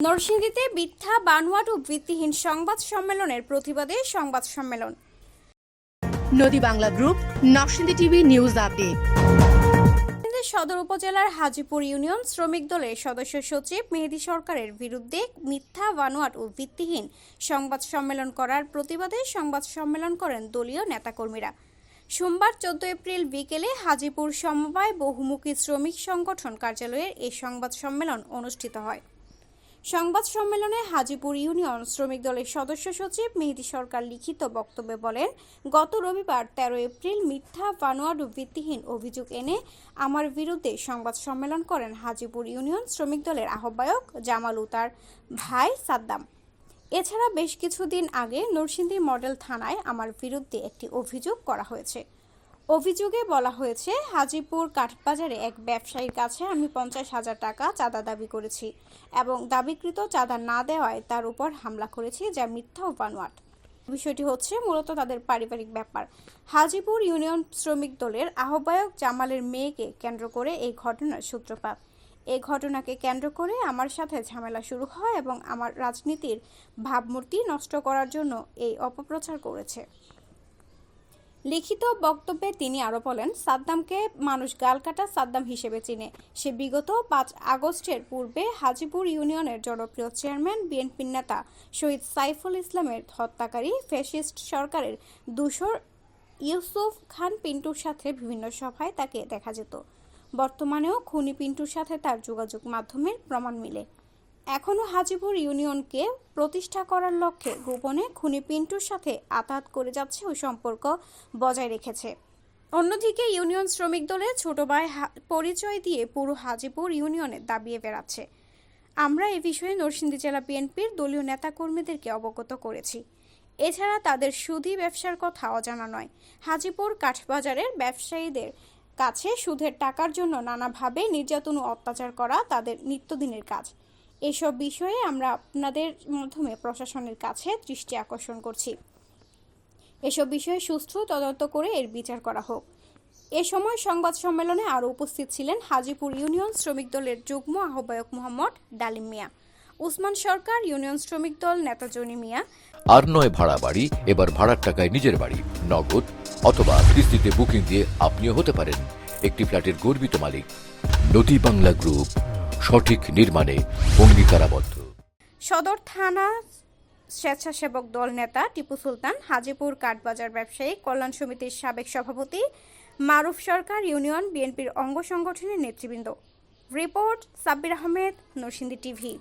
নরসিংদীতে মিথ্যা বানোয়াট ও ভিত্তিহীন সংবাদ সম্মেলনের প্রতিবাদে সংবাদ সম্মেলন। নদী Bangla group Narsingdi TV news update. সদর উপজেলার হাজিপুর ইউনিয়ন শ্রমিক দলের সদস্য সচিব মেহেদী সরকারের বিরুদ্ধে মিথ্যা বানোয়াট ও ভিত্তিহীন সংবাদ সম্মেলন করার প্রতিবাদে সংবাদ সম্মেলন করেন দলীয় নেতাকর্মীরা। সোমবার চোদ্দ এপ্রিল বিকেলে হাজিপুর সমবায় বহুমুখী শ্রমিক সংগঠন কার্যালয়ের এই সংবাদ সম্মেলন অনুষ্ঠিত হয়। সংবাদ সম্মেলনে হাজিপুর ইউনিয়ন শ্রমিক দলের সদস্য সচিব মেহেদী সরকার লিখিত বক্তব্যে বলেন, গত রবিবার তেরো এপ্রিল মিথ্যা, বানোয়াট ভিত্তিহীন অভিযোগ এনে আমার বিরুদ্ধে সংবাদ সম্মেলন করেন হাজিপুর ইউনিয়ন শ্রমিক দলের আহ্বায়ক জামাল উতার ভাই সাদ্দাম। এছাড়া বেশ কিছুদিন আগে নরসিংদী মডেল থানায় আমার বিরুদ্ধে একটি অভিযোগ করা হয়েছে। অভিযোগে বলা হয়েছে, হাজিপুর কাঠবাজারে এক ব্যবসায়ীর কাছে আমি পঞ্চাশ হাজার টাকা চাঁদা দাবি করেছি এবং দাবিকৃত চাঁদা না দেওয়ায় তার উপর হামলা করেছি, যা মিথ্যা ও বানোয়াট। বিষয়টি হচ্ছে মূলত তাদের পারিবারিক ব্যাপার। হাজিপুর ইউনিয়ন শ্রমিক দলের আহ্বায়ক জামালের মেয়েকে কেন্দ্র করে এই ঘটনার সূত্রপাত। এই ঘটনাকে কেন্দ্র করে আমার সাথে ঝামেলা শুরু হয় এবং আমার রাজনীতির ভাবমূর্তি নষ্ট করার জন্য এই অপপ্রচার করেছে। লিখিত বক্তব্যে তিনি আরও বলেন, সাদ্দামকে মানুষ গালকাটা সাদ্দাম হিসেবে চিনে। সে বিগত পাঁচ আগস্টের পূর্বে হাজিপুর ইউনিয়নের জনপ্রিয় চেয়ারম্যান, বিএনপির নেতা শহীদ সাইফুল ইসলামের হত্যাকারী ফ্যাসিস্ট সরকারের দুশোর ইউসুফ খান পিন্টুর সাথে বিভিন্ন সভায় তাকে দেখা যেত। বর্তমানেও খুনি পিন্টুর সাথে তার যোগাযোগ মাধ্যমের প্রমাণ মিলে। এখনও হাজিপুর ইউনিয়নকে প্রতিষ্ঠা করার লক্ষ্যে গোপনে খুনি পিন্টুর সাথে আতাত করে যাচ্ছে ওই সম্পর্ক বজায় রেখেছে। অন্যদিকে ইউনিয়ন শ্রমিক দলের ছোট ভাই পরিচয় দিয়ে পুরো হাজিপুর ইউনিয়নে দাবিয়ে বেড়াচ্ছে। আমরা এ বিষয়ে নরসিংদী জেলা বিএনপির দলীয় নেতাকর্মীদেরকে অবগত করেছি। এছাড়া তাদের সুদী ব্যবসার কথা অজানা নয়। হাজিপুর কাঠবাজারের ব্যবসায়ীদের কাছে সুদের টাকার জন্য নানাভাবে নির্যাতন ও অত্যাচার করা তাদের নিত্যদিনের কাজ। এসব বিষয়ে আমরা আপনাদের মাধ্যমে প্রশাসনের কাছে দৃষ্টি আকর্ষণ করছি। এসব বিষয়ে সুষ্ঠু তদন্ত করে এর বিচার করা হোক। এ সময় সংবাদ সম্মেলনে আরও উপস্থিত ছিলেন হাজিপুর ইউনিয়ন শ্রমিক দলের যুগ্ম আহ্বায়ক মোহাম্মদ ডালিম মিয়া, উসমান সরকার, ইউনিয়ন শ্রমিক দল নেতা জনি মিয়া। আর নয় ভাড়া বাড়ি, এবার ভাড়ার টাকায় নিজের বাড়ি, নগদ অথবা কিস্তিতে বুকিং দিয়ে আপনিও হতে পারেন। একটি ফ্ল্যাটের গর্বিত মালিক, নদী বাংলা গ্রুপ। সঠিক নির্মাণে অঙ্গীকারাবদ্ধ। সদর থানা স্বেচ্ছাসেবক দল নেতা টিপু সুলতান, হাজিপুর কাঠবাজার ব্যবসায়ী কল্যাণ সমিতির সাবেক সভাপতি মারুফ সরকার, ইউনিয়ন বিএনপির অঙ্গ সংগঠনের নেতৃবৃন্দ। Report Sabbir Ahmed, Narsingdi TV.